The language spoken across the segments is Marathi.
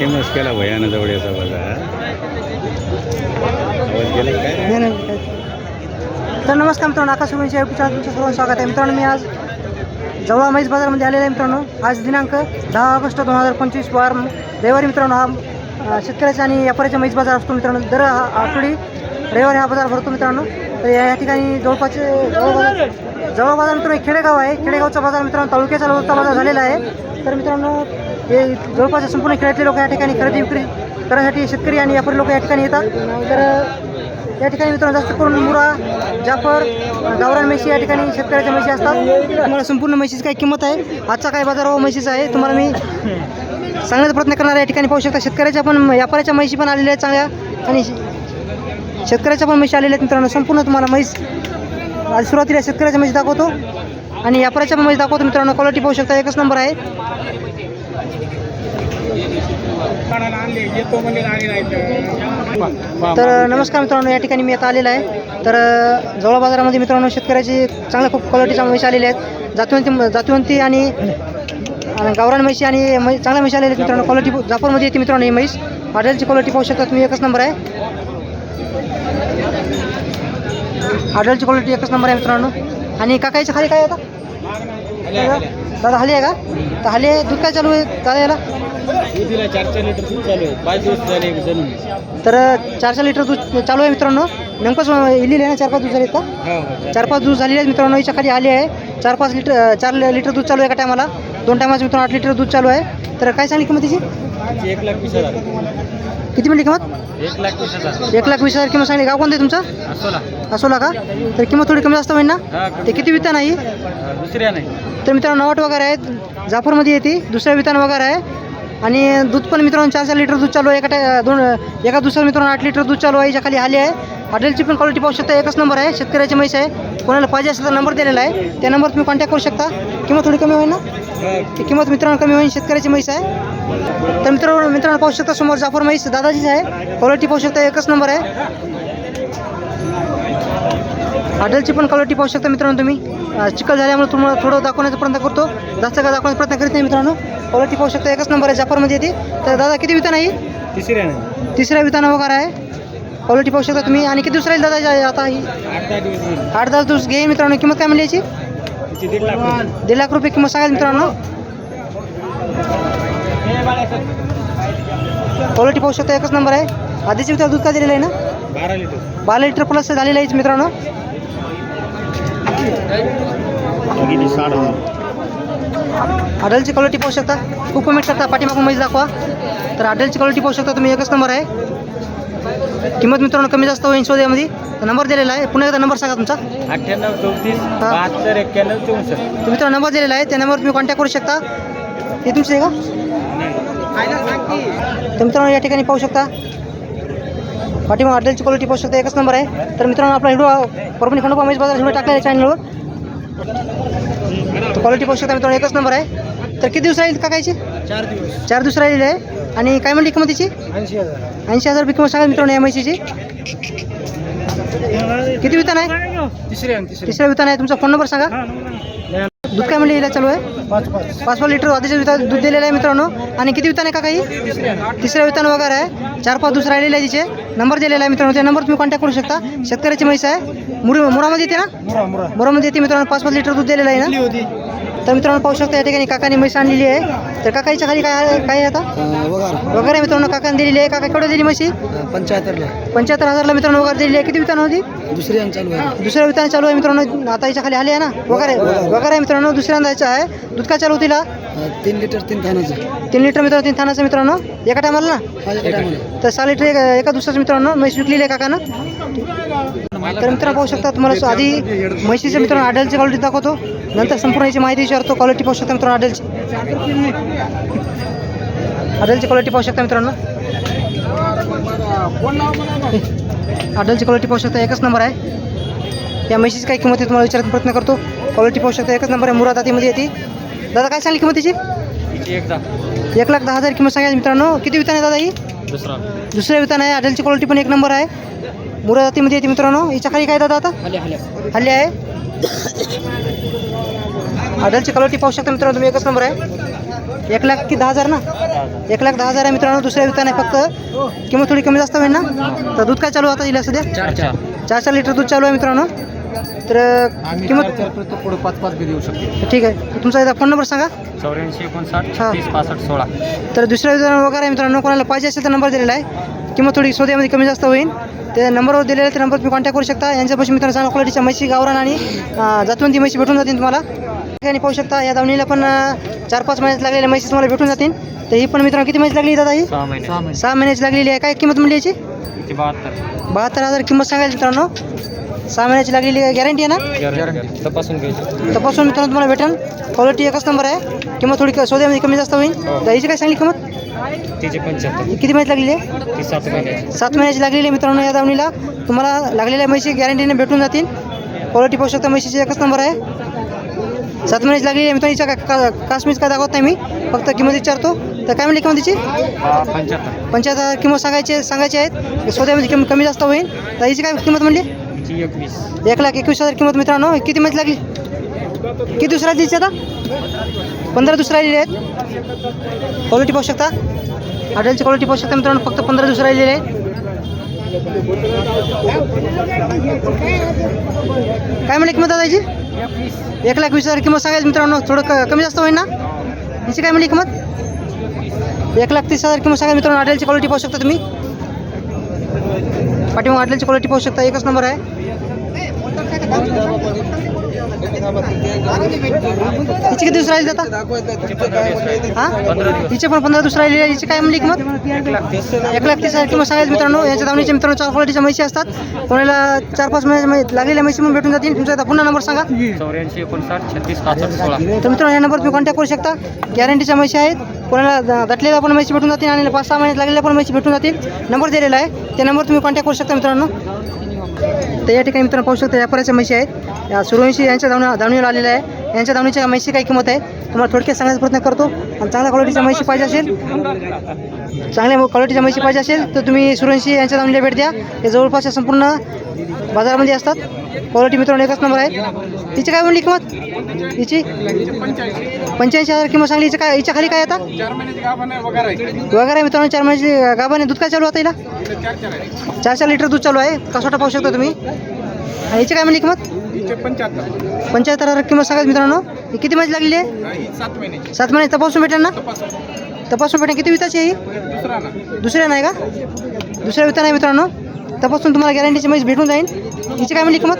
फेमस केला भयानं जवळचा बघा. तर नमस्कार मित्रांनो आकाश रुग्णांच्या यूट्यूब तुमचं सर्व स्वागत आहे. मित्रांनो मी आज जवळ म्हैस बाजारमध्ये आलेला आहे मित्रांनो. आज दिनांक दहा ऑगस्ट दोन हजार पंचवीस वार रविवारी मित्रांनो हा शेतकऱ्याचा आणि व्यापाऱ्याचा मैस बाजार असतो मित्रांनो. दर हा- आठवडी रविवारी हा बाजार भरतो मित्रांनो. तर या ठिकाणी जवळपासचे जवळ बाजार जवळ बाजार मित्रांनो एक खेडेगाव आहे. खेडेगावचा बाजार मित्रांनो तालुक्याचा बाजार झालेला आहे. तर मित्रांनो हे जवळपास संपूर्ण खेळातले लोक या ठिकाणी खरेदी विक्री करण्यासाठी शेतकरी आणि व्यापारी लोक या ठिकाणी येतात. तर या ठिकाणी मित्रांनो जास्त करून मुरा जाफर गावरान म्हशी या ठिकाणी शेतकऱ्याच्या म्हशी असतात. तुम्हाला संपूर्ण म्हशीची काय किंमत आहे. आजचा काय बाजार भाव म्हशीचा आहे तुम्हाला मी सांगण्याचा प्रयत्न करणार या ठिकाणी पाहू शकता शेतकऱ्याच्या पण व्यापाऱ्याच्या म्हशी पण आलेल्या आहेत चांगल्या आणि शेतकऱ्याच्या पण म्हशी आलेल्या आहेत मित्रांनो. संपूर्ण तुम्हाला म्हैस आज सुरुवातीला शेतकऱ्याच्या म्हशी दाखवतो आणि व्यापाऱ्याच्या पण म्हशी दाखवतो मित्रांनो. क्वालिटी पाहू शकता एकच नंबर आहे. तर. नमस्कार मित्रांनो या ठिकाणी मी आता आलेला आहे. तर जवळ बाजारामध्ये मित्रांनो शेतकऱ्याची चांगल्या खूप क्वालिटीच्या म्हशी आलेल्या आहेत. जातवंती जातवंती आणि आणि गावरान म्हशी आणि मै चांगल्या म्हशी आलेल्या आहेत मित्रांनो. क्वालिटी जापूरमध्ये येते मित्रांनो ही म्हैस. हॉटेलची क्वालिटी पाहू शकता तुम्ही एकच नंबर आहे. हॉटेलची क्वालिटी एकच नंबर आहे मित्रांनो. आणि काकाईच्या खाली काय आता? दादा हाली आहे का? तर हाली आहे. दूध काय चालू आहे? दादा याला? दुधीला चार चार लिटर दूध चालू आहे. पाच दिवस झाले जणून तर चार चार लिटर दूध चालू आहे मित्रांनो. नेमकंच इलेली आहे ना? चार पाच दूध झाले का? हो चार पाच दूध झालेले आहेत मित्रांनो. याच्या खाली आले आहे. चार पाच लिटर चार लिटर दूध चालू आहे एका टायमाला. दोन टायमाचं मित्रांनो आठ लिटर दूध चालू आहे. तर काय सांगली किंमत त्याची एक लाख वीस हजार. किती मिळली किंमत? एक लाख वीस हजार. एक लाख वीस हजार किंमत सांगली. गाव कोणतं आहे तुमचं? असोला असोला का? तर किंमत थोडी कमी जास्त होईल ना? हा ते किती वितान आहे दुसऱ्या नाही. तर मित्रांनो नवट वगैरे आहेत. जाफरमध्ये येते. दुसऱ्या वितान वगैरे आहे. आणि दूध पण मित्रांनो चार चार लिटर दूध चालू आहे. एका टाय दोन एका दुसऱ्या मित्रांनो आठ लिटर दूध चालू आहे. याच्या खाली आली आहे. हॉटेलची पण क्वालिटी पाहू शकता. एकच नंबर आहे. शेतकऱ्याची म्हैस आहे. कोणाला पाहिजे असेल तर नंबर दिलेला आहे. त्या नंबर तुम्ही कॉन्टॅक्ट करू शकता. किंमत थोडी कमी होईल ना? ती किंमत मित्रांनो कमी होईल. शेतकऱ्याची म्हैस आहे. तर मित्रांनो मित्रांनो पाहू शकता समोर जाफर म्हैस दादाचीच आहे. क्वालिटी पाहू शकता. एकच नंबर आहे. हॉटेलची पण क्वालिटी पाहू शकता मित्रांनो तुम्ही. अं, चिखल झाल्यामुळे तुम्हाला थोडं दाखवण्याचा प्रयत्न करतो. जास्त काय दाखवण्याचा प्रयत्न करीत नाही मित्रांनो. क्वालिटी पाहू शकता एकच नंबर आहे जाफरमध्ये येते तर दादा किती वितान आहे तिसऱ्या तिसऱ्या वितान वगैरे आहे. क्वालिटी पाहू शकता तुम्ही. आणि किती दुसऱ्या दादा जा- आता ही? आठ दहा दिवस घेईन मित्रांनो. किंमत काय म्हणली याची? दीड लाख रुपये. किंमत सांगाल मित्रांनो. क्वालिटी पाहू शकता एकच नंबर आहे. आधीची वितान दूध का दिलेलं आहे ना? बारा लिटर. बारा लिटर प्लस झालेलं आहे मित्रांनो. हॉटेलची क्वालिटी पाहू शकता. खूप कमेंट करता पाठीमागून मैस दाखवा. तर हॉटेलची क्वालिटी पाहू शकता तुम्ही. एकच नंबर आहे. किंमत मित्रांनो कमी जास्त होईल शोध्यामध्ये तर नंबर दिलेला आहे. पुन्हा एकदा नंबर सांगा तुमचा. अठ्ठ्याण्णव चौतीस बहात्तर एक्क्याण्णव चौसष्ट. तर मित्रांनो नंबर दिलेला आहे. त्या नंबरवर तुम्ही कॉन्टॅक्ट करू शकता. हे तुमचं आहे का? तर मित्रांनो या ठिकाणी पाहू शकता. पाठीमाग हॉटेलची क्वालिटी पाहू शकता एकच नंबर आहे. तर मित्रांनो आपला व्हिडिओ परभणी खंडोबा मैस बाजार व्हिडिओ टाकलेला आहे चॅनलवर तर क्वालिटी पाहू शकता मित्रांनो एकच नंबर आहे. तर किती दिवस राहील काकायची? चार दिवस. चार दिवस राहिलेले आहे. आणि काय म्हणली किंमत तिची? ऐंशी हजार. ऐंशी हजार किंमत सांगा मित्रांनो या म्हशीची. किती वितान आहे? तिसऱ्या वितान आहे. तुमचा फोन नंबर सांगा. दूध काय म्हणले हिला चालू आहे? पाच पाच. लिटर आधीच्या वितान दूध दिलेलं आहे मित्रांनो. आणि किती वितान आहे का काही तिसऱ्या वितान वगैरे आहे. चार पाच दिवस राहिलेले आहे तिचे. नंबर दिलेला आहे मित्रांनो. त्या नंबर तुम्ही कॉन्टॅक्ट करू शकता. शेतकऱ्याची म्हैस आहे. मुरी मुरामध्ये येते ना? मुरा मुरा. मुरामध्ये येते मित्रांनो. पाच पाच लिटर दूध दिलेलं आहे ना? होती. तर मित्रांनो पाहू शकता या ठिकाणी काकाने म्हैस आणलेली आहे. तर काकाईच्या खाली काय काय आहे आता? वगार. वगैरे मित्रांनो. काकाने दिलेली आहे. काका केवढं दिली म्हशी? पंच्याहत्तरला. पंच्याहत्तर हजारला मित्रांनो वगैरे दिलेली आहे. किती वितान होती चालू आहे दुसऱ्या वितान चालू आहे मित्रांनो आता याच्या खाली आली आहे ना? वगैरे वगैरे आहे मित्रांनो दुसऱ्यांदा याचं आहे. दूध काय चालू तिला? तीन लिटर तीन थानाचं. तीन लिटर मित्रांनो तीन थानाचं मित्रांनो. एका टायमाला ना? तर सहा लिटर एका एका दुसऱ्याचं मित्रांनो म्हैस विकलेली आहे काकानं. तर मित्रांनो पाहू शकता तुम्हाला आधी म्हशीचं मित्रांनो आडलची क्वालिटी दाखवतो. नंतर संपूर्ण याची माहिती विचारतो. क्वालिटी पाहू शकता मित्रांनो आडलची आडलची क्वालिटी पाहू शकता मित्रांनो. आडलची क्वालिटी पाहू शकता एकच नंबर आहे. या म्हशीची काय किंमत आहे तुम्हाला विचारायचा प्रयत्न करतो. क्वालिटी पाहू शकता एकच नंबर आहे मुरा दातीमध्ये येते. दादा काय सांगली किंमत त्याची एक लाख. दहा हजार किंमत सांगायची मित्रांनो. किती वितान आहे दादा ही? दुसरा. दुसऱ्या वितान आहे आडलची क्वालिटी पण एक नंबर आहे. मुरा जातीमध्ये येते मित्रांनो. याच्या खाली काय दादा आता? हल्ली आहे. आडलची क्वालिटी पाहू शकता मित्रांनो तुम्ही एकच नंबर आहे. एक लाख की दहा हजार ना? एक लाख दहा हजार आहे मित्रांनो दुसऱ्या विकताना फक्त. किंमत थोडी कमी जास्त होईल ना? तर दूध काय चालू आता हिला सध्या? चार चार. चार चार लिटर दूध चालू आहे मित्रांनो. तर किंमत पुढे पाच पाच बी देऊ शकतो. ठीक आहे. तुमचा एकदा फोन नंबर सांगा. चौऱ्याऐंशी एकोणसाठ हा. तीस पासष्ट सोळा. तर दुसऱ्या विधान वगैरे आहे मित्रांनो कोणाला पाहिजे असेल तर नंबर दिलेला आहे. किंमत थोडी सोद्यामध्ये कमी जास्त होईल. त्या नंबरवर दिलेला आहे त्या नंबर तुम्ही कॉन्टॅक्ट करू शकता. यांच्यापाशी मित्रांनो चांगल्या क्वालिटीच्या म्हशी गावरान आणि अं, जातवंती म्हशी भेटून जातील तुम्हाला. ठिकाणी पाहू शकता. या दावणीला पण चार पाच महिन्यात लागलेल्या म्हशी तुम्हाला भेटून जातील. तर ही पण मित्रांनो किती महिन्यात लागली दादा ही? सहा महिने. सहा सहा महिन्याची लागलेली आहे. काय किंमत म्हणली याची? बहात्तर. बहात्तर हजार किंमत सांगायची मित्रांनो. सहा महिन्याची लागलेली आहे. गॅरंटी आहे ना? तपासून घ्यायची. तपासून मित्रांनो तुम्हाला भेटेल. क्वालिटी एकच नंबर आहे. किंमत थोडी क- सोद्यामध्ये कमी जास्त होईल. तर हिची काय सांगली किंमत? ही किती महिन्यात लागलेली आहे? ती सात महिन्याची. सात महिन्याची लागलेली आहे मित्रांनो या दावणीला तुम्हाला लागलेल्या म्हशी गॅरंटीने भेटून जातील. क्वालिटी पाहू शकता म्हशीची एकच नंबर आहे. सात महिन्याची लागलेली आहे. मित्रांनो हिच्या का- का- काश्मीर काय दाखवत नाही मी. फक्त किंमत विचारतो. तर काय म्हणली किंमत तिची पंच्याहत्तर. पंच्याहत्तर हजार किंमत सांगायची सांगायची आहेत. सोद्यामध्ये किंमत कमी जास्त होईल. तर हिची काय किंमत म्हणली? एक लाख एकवीस हजार किंमत मित्रांनो. किती महिन्यात लागली? किती दुसऱ्या दिवशी आता? पंधरा दुसऱ्या आलेले आहेत. क्वालिटी पाहू शकता. हॉटेलची क्वालिटी पाहू शकता मित्रांनो. फक्त पंधरा दुसऱ्या आलेले आहे. काय म्हणले किंमत दादाची एक लाख वीस हजार किंमत सांगायची मित्रांनो. थोडं क कमी जास्त होईल ना? याची काय म्हणली किंमत? एक लाख तीस हजार किंमत सांगा मित्रांनो. हॉटेलची क्वालिटी पाहू शकता तुम्ही. पाठीमाग हॉटेलची क्वालिटी पाहू शकता. एकच नंबर आहे. हिची किती दुसरा राहिली आता? हा? दिवस हिचे पण पंधरा दुसरा राहिली हिची काय म्हणली किंमत? एक लाख तीस किंमत सांगायचं मित्रांनो यांच्या दावणीचे मित्रांनो चार क्वालिटीच्या म्हशी असतात. कोणाला चार पाच महिने लागलेल्या म्हशी पण भेटून जातील. तुमचा पुन्हा नंबर सांगा. चौऱ्याऐंशी एकोणसाठ छत्तीस तर मित्रांनो या नंबर तुम्ही कॉन्टॅक्ट करू शकता. गॅरंटीच्या म्हशी आहेत. कोणाला दटलेल्या पण म्हशी भेटून जातील आणि पाच सहा महिन्यात लागलेल्या पण म्हशी भेटून जातील. नंबर दिलेला आहे. त्या नंबर तुम्ही कॉन्टॅक्ट करू शकता मित्रांनो. तर या ठिकाणी मित्रांनो पाहू शकता व्यापाऱ्याच्या म्हशी आहेत. या सूर्यवंशी यांच्या दावणी दावणीवर आलेल्या आहे. यांच्या दावणीच्या म्हशी काय किंमत आहे. तुम्हाला थोडक्यात सांगण्याचा प्रयत्न करतो. आणि चांगल्या क्वालिटीच्या म्हशी पाहिजे असेल चांगल्या क्वालिटीच्या म्हशी पाहिजे असेल तर तुम्ही सूर्यवंशी यांच्या दावणीला भेट द्या. हे जवळपासच्या संपूर्ण बाजारामध्ये असतात. क्वालिटी मित्रांनो एकच नंबर आहे. तिची काय म्हणली किंमत? हिची? पंच्याऐंशी हजार किंमत सांगली. हिच्या काय हिच्या खाली काय आता? वगैरे मित्रांनो चार महिन्याची गाभाने दूध काय चालू आता हिला? चार चार लिटर दूध चालू आहे. कसोटा पाहू शकता तुम्ही? आणि हिची काय म्हणली किंमत? पंच्याहत्तर हजार किंमत सांगायची मित्रांनो. ही किती महिन्याची लागलेली आहे? सात महिने. तपासून भेटेल ना? तपासून भेटेल. किती विताची आहे ही? दुसऱ्या नाही का? दुसऱ्या विता नाही मित्रांनो. तपासून तुम्हाला गॅरंटीची मैच भेटून जाईल. हिची काय म्हणली किंमत?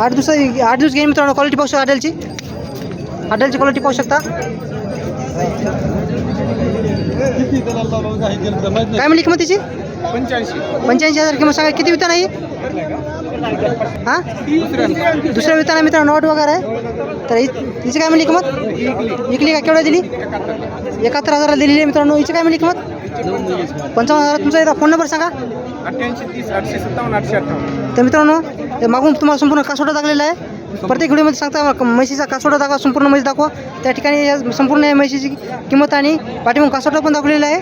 आठ दिवस आठ दिवस घेईन मित्रांनो. क्वालिटी पाहू शकता हॉटेलची हॉटेलची क्वालिटी पाहू शकता. काय म्हणली किंमत तिची? पंच्याऐंशी. हजार किंमत सांगा. किती विता नाही हां? दुसऱ्या. विताना मित्रांनो नोट वगैरे आहे. तर हि- हिची काय म्हणली किंमत? विकली का? केवढ्या दिली? एकाहत्तर हजाराला दिलेली आहे मित्रांनो. हिची काय म्हणली किंमत? पंचावन्न. हजार तुमचा एकदा फोन नंबर सांगा. अठ्ठ्याऐंशी तीस आठशे सत्तावन्न आठशे अठ्ठावन्न. तर मित्रांनो ते मागून तुम्हाला संपूर्ण कासोटा दाखलेला आहे. प्रत्येक व्हिडिओमध्ये सांगता म्हशीचा कासोटा दाखवा संपूर्ण म्हैस दाखवा. त्या ठिकाणी या संपूर्ण या म्हशीची किंमत आणि पाठीमागून कासोटा पण दाखवलेला आहे.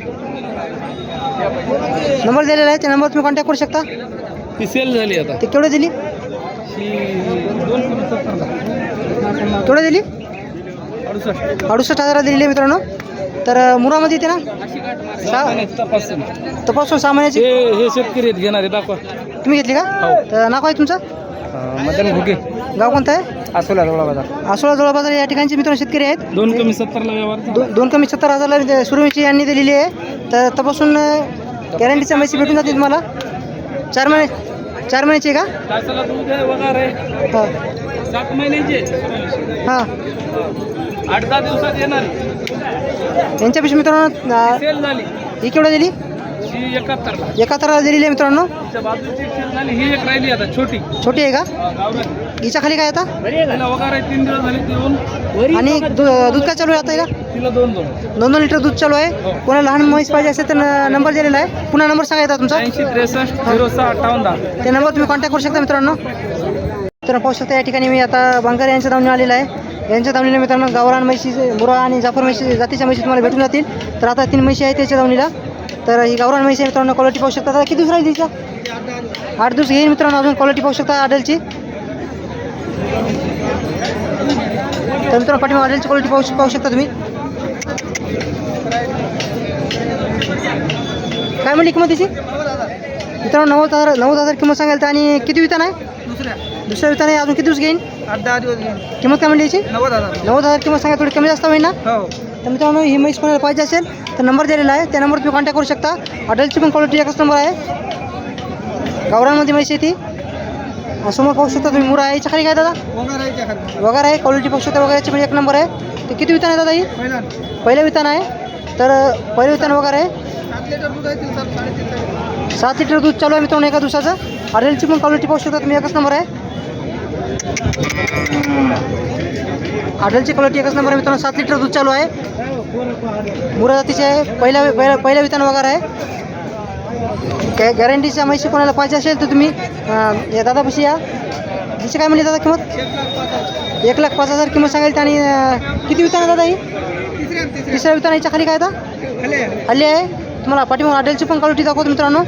नंबर दिलेला आहे त्या नंबर तुम्ही कॉन्टॅक्ट करू शकता. ती सेल झाली आता. ते केवढे दिली? केवढे दिली? अडुसष्ट. हजाराला दिलेली आहे मित्रांनो. तर मुरामध्ये येते ना? सहा तपासून महिन्याची? हे हे शेतकरी आहेत घेणारे दाखवा. तुम्ही घेतली का? तर नाव आहे तुमचं? मदन गाव कोणतं आहे? आसोला जवळ बाजार. आसोळा जवळ बाजार या ठिकाणचे मित्रांनो शेतकरी आहेत. दोन कमी सत्तरला व्यवहार दो दोन कमी सत्तर हजारला सुरवीची यांनी दिलेली आहे. तर तपासून गॅरंटीच्या म्हशी भेटून जाते तुम्हाला. चार महिने चार महिन्याची आहे का? तासाला दूध आहे वगार आहे. हां. सात महिन्याचे हां. आठ दहा दिवसात येणार. यांच्यापेक्षा मित्रांनो अं, सेल झाली. ही केवढं दिली? ही एकाहत्तरला. एकाहत्तरला दिलेली आहे मित्रांनो. त्या बाजूची सेल झाली ही एक राहिली आता छोटी. छोटी आहे का? गावरान. हिच्या खाली काय आता? तिला वगार आहे तीन दिवस झाले देऊन. आणि दू दूध काय चालू आहे आता हिला? तिला दोन दोन. दोन दोन लिटर दूध चालू आहे. कोणाला लहान म्हैस पाहिजे असेल तर न- नंबर दिलेला आहे. पुन्हा नंबर सांगायचा तुमचा. ऐंशी त्रेसष्ट झिरो सहा अठ्ठावन्न दहा. ते नंबर तुम्ही कॉन्टॅक्ट करू शकता मित्रांनो. तर पाहू शकता या ठिकाणी मी आता बंगार यांच्या दावणी आलेला आहे. यांच्या दावणीला मित्रांनो गावरान म्हैशी मुरा आणि जाफर म्हैशी जातीच्या म्हशी तुम्हाला भेटून जातील. तर आता तीन म्हशी आहेत त्याच्या दावणीला तर ही गावरान म्हैशी आहे मित्रांनो क्वालिटी पाहू शकता. किती दिवस राहील तिचा? आठ दिवस. येईल मित्रांनो अजून क्वालिटी पाहू शकता आडलची तर मित्रांनो पाठिंबा हॉटेलची क्वालिटी पाहू पाहू शकता तुम्ही. काय म्हणली किंमत तिची? मित्रांनो नव्वद हजार नव्वद हजार किंमत सांगाल तर आणि किती वितान आहे? दुसऱ्या. दुसऱ्या वितान आहे अजून किती दिवस घेईन? आठ दहा दिवस घेईन. किंमत काय म्हणली याची? नव्वद हजार. नव्वद हजार किंमत सांगा थोडी कमी जास्त होईल ना? हो. तर मित्रांनो ही म्हैस कोणाला पाहिजे असेल तर नंबर दिलेला आहे. त्या नंबरवर तुम्ही कॉन्टॅक्ट करू शकता. हॉटेलची पण क्वालिटी एकच नंबर आहे. गावरांमध्ये म्हैस आहे ती. समोर पाहू शकता तुम्ही मुरा आहे. याच्या खाली काय दादा? वगैरे आहे क्वालिटी पाहू शकता वगैरेची पण एक नंबर आहे. ते किती वितान आहे दादा ही? पहिला. पहिलं वितान आहे. तर पहिलं वितान वगैरे आहे. सात लिटर दूध चालू आहे मित्रांनो एका दिवसाचं. हॉटेलची पण क्वालिटी पाहू शकता तुम्ही एकच नंबर आहे. हॉटेलची क्वालिटी एकच नंबर मित्रांनो. सात लिटर दूध चालू आहे. मुरा जातीचे आहे. पहिल्या पहिल्या पहिल्या वितान वगैरे आहे. गॅ गॅरंटीच्या म्हैशी कोणाला पाहिजे असेल तर तुम्ही या दादापाशी या. तिची काय म्हणली दादा किंमत? एक लाख पाच हजार किंमत सांगायची आणि किती वितान दादा ही? तिसऱ्या वितान याच्या खाली काय आता. हल्ली आहे. तुम्हाला पाठीमाग हॉटेलची पण क्वालिटी दाखवतो मित्रांनो.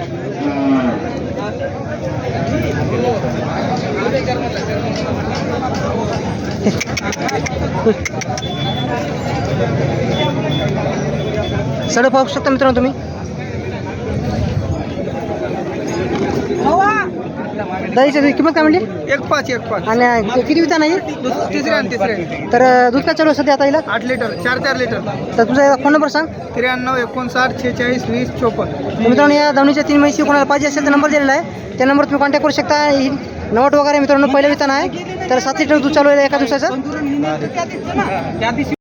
सडक पाहू शकता मित्रांनो तुम्ही? दहीची किंमत काय म्हणली? एक पाच एक पाच. आणि किती तिसऱ्या आणि तिसऱ्या. तर दूध काय चालू आहे सध्या आता येईल आठ लिटर चार चार लिटर. तर तुझा फोन नंबर सांग. त्र्याण्णव एकोणसाठ शेहेचाळीस वीस चोपन्न. तर मित्रांनो या दावणीच्या तीन म्हैशी कोणाला पाहिजे असेल तर नंबर दिलेला आहे. त्या नंबर तुम्ही कॉन्टॅक्ट करू शकता. नवट वगैरे मित्रांनो पहिलं वितान आहे. तर सात लिटर दूध चालू आहे एका दिवसाचं.